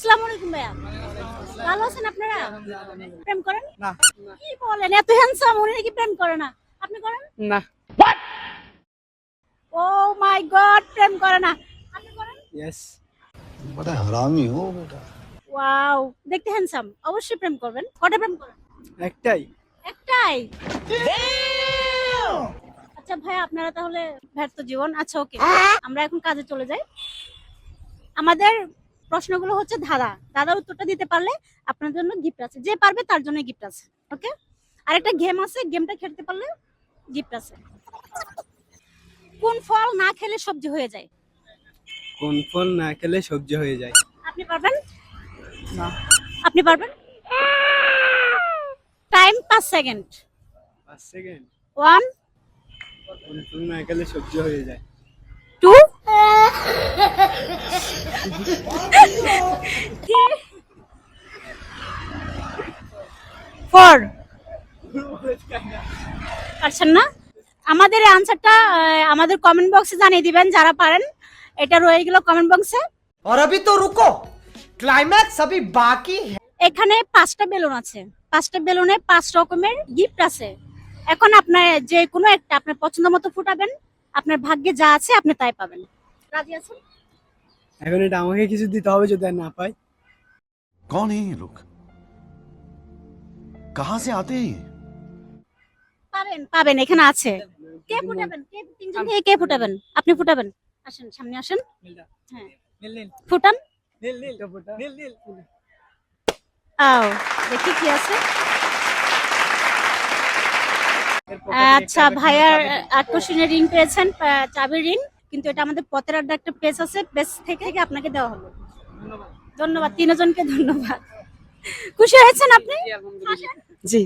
আসসালামু আলাইকুম ভাইয়া। ভালো আছেন আপনারা? প্রেম করেন? না। কি বলেন? এত হ্যান্ডসাম উনি নাকি প্রেম করে না। আপনি করেন? না। ও মাই গড প্রেম করে না। আপনি করেন? यस বড় হারামি বেটা। ওয়াও দেখতে হ্যান্ডসাম অবশ্যই প্রেম করবেন। কটা প্রেম করেন? একটাই। একটাই? আচ্ছা ভাই আপনারা তাহলে ব্যর্থ জীবন। আচ্ছা ওকে আমরা এখন কাজে চলে যাই। আমাদের প্রশ্নগুলো হচ্ছে ধাঁধা দাদা উত্তরটা দিতে পারলে আপনার জন্য গিফট আছে। যে পারবে তার জন্য গিফট আছে ওকে আর একটা গেম আছে গেমটা খেলতে পারলে গিফট আছে। কোন ফল না খেলে সবজি হয়ে যায়? কোন ফল না খেলে সবজি হয়ে যায়। আপনি পারবেন? না। আপনি পারবেন? টাইম পাঁচ সেকেন্ড পাঁচ সেকেন্ড ওয়ান কোন ফল না খেলে সবজি হয়ে যায়। ফোর পারছেন না আমাদের এই আনসারটা আমাদের কমেন্ট বক্সে জানিয়ে দিবেন যারা পারেন এটা রয়ে গেল কমেন্ট বক্সে और अभी तो रुको क्लाइमैक्स अभी बाकी है এখানে পাঁচটা বেলুন আছে পাঁচটা বেলুনে পাঁচ রকমের গিফট আছে এখন আপনার যে কোনো একটা আপনার পছন্দ মতো ফুটাবেন আপনার ভাগ্যে যা আছে আপনি তাই পাবেন রাজি আছেন? এখন এটা আমাকে কিছু দিতে হবে যদি আর না পাই। কন এই লোক কাহা সে আতে পাবেন পাবেন এখানে আছে। কে ফুটাবেন? কে তিনজন থেকে কে ফুটাবেন? আপনি ফুটাবেন। আসেন সামনে আসেন। হ্যাঁ। ফুটান? নীল নীল। আও দেখি কি আছে। আচ্ছা ভাইয়ার আকর্ষণীয় রিং পেয়েছেন চাবির রিং কিন্তু এটা আমাদের পথের আড্ডা একটা পেজ আছে পেজ থেকে থেকে আপনাকে দেওয়া হলো। ধন্যবাদ তিনজনকে ধন্যবাদ। খুশি হয়েছেন আপনি? জি।